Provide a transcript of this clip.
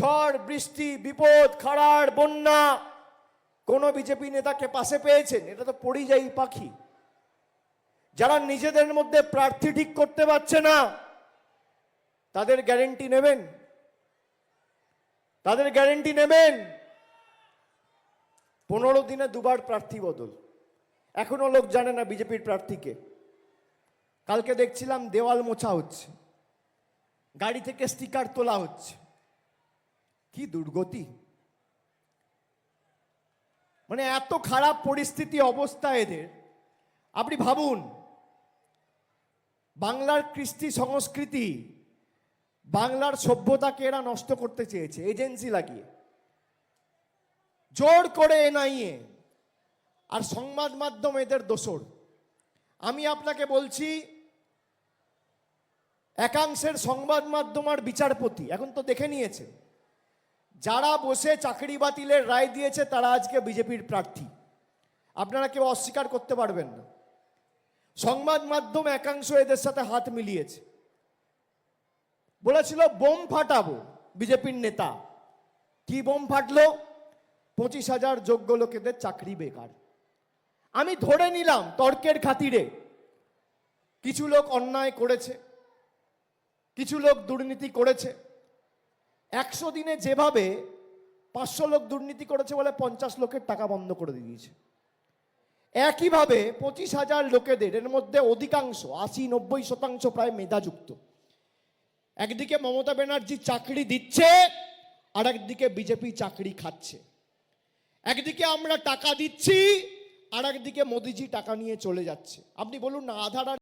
ঝড়, বৃষ্টি, বিপদ খাড়ার বন্যা, কোনো বিজেপি নেতাকে পাশে পেয়েছেন? এটা তো পরিযায়ী পাখি। যারা নিজেদের মধ্যে প্রার্থী ঠিক করতে পারছে না, তাদের গ্যারেন্টি নেবেন? তাদের গ্যারেন্টি নেবেন? পনেরো দিনে দুবার প্রার্থী বদল। এখনও লোক জানে না বিজেপির প্রার্থীকে। কালকে দেখছিলাম দেওয়াল মোছা হচ্ছে। গাড়ি থেকে স্টিকার তোলা হচ্ছে। কি দুর্গতি? মানে এত খারাপ পরিস্থিতি অবস্থা এদের। আপনি ভাবুন, বাংলার কৃষ্টি সংস্কৃতি, বাংলার সভ্যতাকে এরা নষ্ট করতে চেয়েছে, এজেন্সি লাগিয়ে। জোর করে এনআইএ আর সংবাদ মাধ্যম এদের দোসর আমি আপনাকে বলছি, একাংশের সংবাদ মাধ্যম আর বিচারপতি, এখন তো দেখে নিয়েছে যারা বসে চাকরি বাতিলের রায় দিয়েছে, তারা আজকে বিজেপির প্রার্থী। আপনারা কেউ অস্বীকার করতে পারবেন না। সংবাদ মাধ্যম একাংশ এদের সাথে হাত মিলিয়েছে। বলেছিল, বোম ফাটাবো বিজেপির নেতা। কি বোম ফাটলো? পঁচিশ হাজার যোগ্য লোকেদের চাকরি বেকার। আমি ধরে নিলাম তর্কের খাতিরে, কিছু লোক অন্যায় করেছে, কিছু লোক দুর্নীতি করেছে। একশো দিনে যেভাবে পাঁচশো লোক দুর্নীতি করেছে বলে পঞ্চাশ লোকের টাকা বন্ধ করে দিয়েছে। একইভাবে পঁচিশ হাজার লোকেদের এর মধ্যে অধিকাংশ, আশি নব্বই শতাংশ প্রায় মেধাযুক্ত। একদিকে মমতা ব্যানার্জি চাকরি দিচ্ছে, আর একদিকে বিজেপি চাকরি খাচ্ছে। একদিকে আমরা টাকা দিচ্ছি, আর একদিকে মোদিজি টাকা নিয়ে চলে যাচ্ছে। আপনি বলুন না, আধার